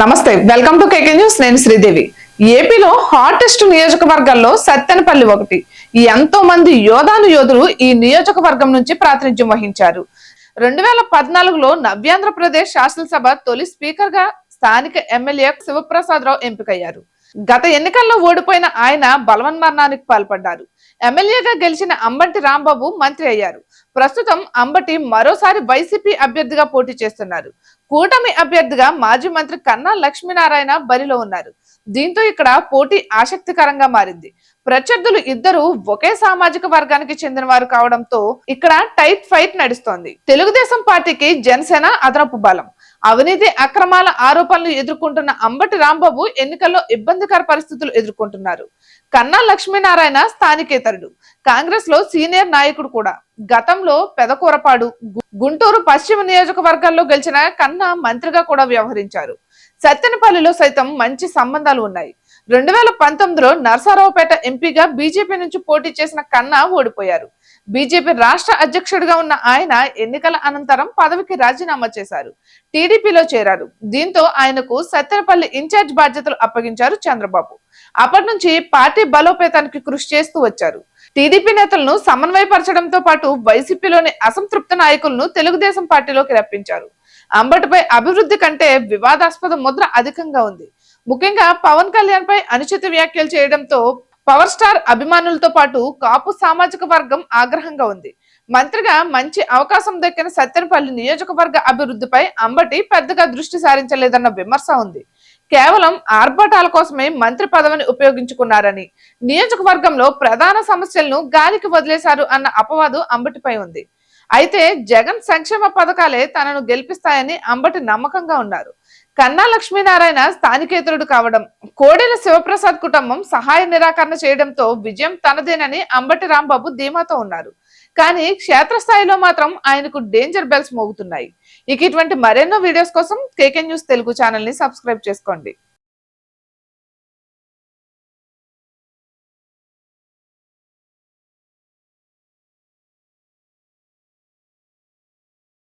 నమస్తే welcome to KK news. నేను శ్రీదేవి. ఏపీలో హాటెస్ట్ నియోజకవర్గాల్లో సత్తెనపల్లి ఒకటి. ఎంతో మంది యోధాను యోధులు ఈ నియోజకవర్గం నుంచి ప్రాతినిధ్యం వహించారు. రెండు వేల పద్నాలుగులో నవ్యాంధ్రప్రదేశ్ శాసనసభ తొలి స్పీకర్గా స్థానిక ఎమ్మెల్యే శివప్రసాద్ రావు ఎంపికయ్యారు. గత ఎన్నికల్లో ఓడిపోయిన ఆయన బలవన్మరణానికి పాల్పడ్డారు. ఎమ్మెల్యేగా గెలిచిన అంబటి రాంబాబు మంత్రి అయ్యారు. ప్రస్తుతం అంబటి మరోసారి వైసీపీ అభ్యర్థిగా పోటీ చేస్తున్నారు. కూటమి అభ్యర్థిగా మాజీ మంత్రి కన్నా లక్ష్మీనారాయణ బరిలో ఉన్నారు. దీంతో ఇక్కడ పోటీ ఆసక్తికరంగా మారింది. ప్రత్యర్థులు ఇద్దరు ఒకే సామాజిక వర్గానికి చెందిన వారు కావడంతో ఇక్కడ టైట్ ఫైట్ నడుస్తోంది. తెలుగుదేశం పార్టీకి జనసేన అదనపు బలం. అవినీతి అక్రమాల ఆరోపణలు ఎదుర్కొంటున్న అంబటి రాంబాబు ఎన్నికల్లో ఇబ్బందికర పరిస్థితులు ఎదుర్కొంటున్నారు. కన్నా లక్ష్మీనారాయణ స్థానికేతరుడు. కాంగ్రెస్లో సీనియర్ నాయకుడు కూడా. గతంలో పెదకూరపాడు గు- గుంటూరు పశ్చిమ నియోజకవర్గాల్లో గెలిచిన కన్నా మంత్రిగా కూడా వ్యవహరించారు. సత్తెనపల్లిలో సైతం మంచి సంబంధాలు ఉన్నాయి. రెండు వేల పంతొమ్మిదిలో నరసరావుపేట ఎంపీగా బీజేపీ నుంచి పోటీ చేసిన కన్నా ఓడిపోయారు. బీజేపీ రాష్ట్ర అధ్యక్షుడిగా ఉన్న ఆయన ఎన్నికల అనంతరం పదవికి రాజీనామా చేశారు. టీడీపీలో చేరారు. దీంతో ఆయనకు సత్తెనపల్లి ఇన్ఛార్జ్ బాధ్యతలు అప్పగించారు చంద్రబాబు. అప్పటి నుంచి పార్టీ బలోపేతానికి కృషి చేస్తూ వచ్చారు. టీడీపీ నేతలను సమన్వయపరచడంతో పాటు వైసీపీలోని అసంతృప్త నాయకులను తెలుగుదేశం పార్టీలోకి రప్పించారు. అంబటిపై అభివృద్ధి కంటే వివాదాస్పద ముద్ర అధికంగా ఉంది. ముఖ్యంగా పవన్ కళ్యాణ్ పై అనుచిత వ్యాఖ్యలు చేయడంతో పవర్ స్టార్ అభిమానులతో పాటు కాపు సామాజిక వర్గం ఆగ్రహంగా ఉంది. మంత్రిగా మంచి అవకాశం దక్కిన సత్యనపల్లి నియోజకవర్గ అభివృద్ధిపై అంబటి పెద్దగా దృష్టి సారించలేదన్న విమర్శ ఉంది. కేవలం ఆర్భాటాల కోసమే మంత్రి పదవిని ఉపయోగించుకున్నారని నియోజకవర్గంలో ప్రధాన సమస్యలను గాలికి వదిలేశారు అన్న అపవాదు అంబటిపై ఉంది. అయితే జగన్ సంక్షేమ పథకాలే తనను గెలిపిస్తాయని అంబటి నమ్మకంగా ఉన్నారు. కన్నా లక్ష్మీనారాయణ స్థానికేతరుడు కావడం కోడెల శివప్రసాద్ కుటుంబం సహాయ నిరాకరణ చేయడంతో విజయం తనదేనని అంబటి రాంబాబు ధీమాతో ఉన్నారు. కానీ క్షేత్రస్థాయిలో మాత్రం ఆయనకు డేంజర్ బెల్స్ మోగుతున్నాయి. ఇక ఇటువంటి మరెన్నో వీడియోస్ కోసం కేకే న్యూస్ తెలుగు ఛానల్ని సబ్స్క్రైబ్ చేసుకోండి.